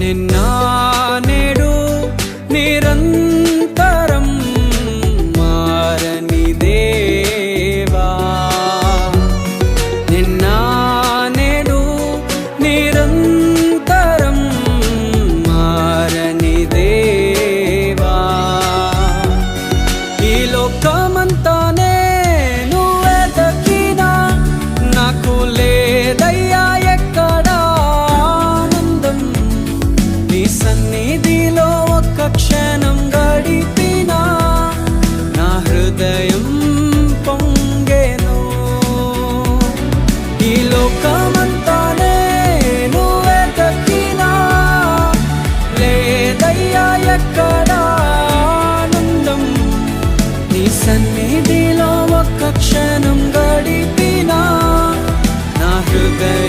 నిన్నా నేడు నిరంతరం మారని దేవా. నిన్నా నేడు నిరంతరం మారని దేవా. ఈ లోకమంతా ఏసయ్యా ఎక్కడా ఆనందం? నీ సన్నిధిలో ఒక్క క్షణం గడిపినా నా హృదయ